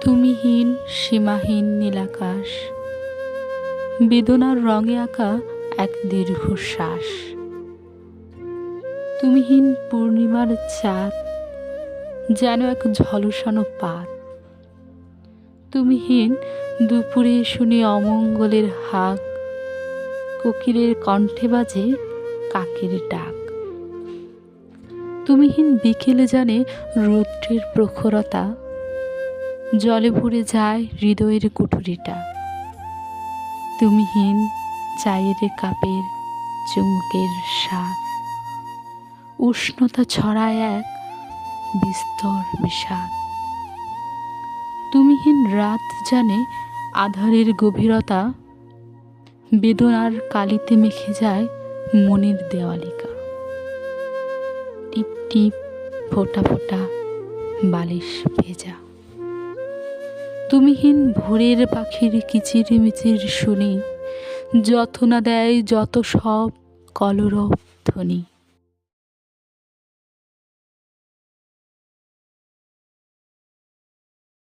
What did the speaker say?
তুমিহীন, সীমাহীন নীলাকাশ। বেদনার রঙে আঁকা এক দীর্ঘশ্বাস। তুমিহীন পূর্ণিমার চাঁদ, যেন এক ঝলসানো পাত। তুমিহীন দুপুরে শুনি অমঙ্গলের হাক, কোকিলের কণ্ঠে বাজে কাকের ডাক। তুমিহীন বিকেলে জানে রৌদ্রের প্রখরতা জলে ভরে যায় হৃদয়ের কুঠুরিটা। তুমিহীন চায়ের কাপের চুমুকের স্বাদ। উষ্ণতা ছড়ায় এক বিস্তর বিষাদ। তুমিহীন রাত জানে আধারের গভীরতা। বেদনার কালিতে মেখে যায় মনের দেওয়ালিকা। টিপ টিপ ফোটা ফোঁটা বালিশ ভেজা। তুমিহীন ভোরের পাখির কিচির মিচির শুনি যত না দেয় যত সব কলরব ধ্বনি।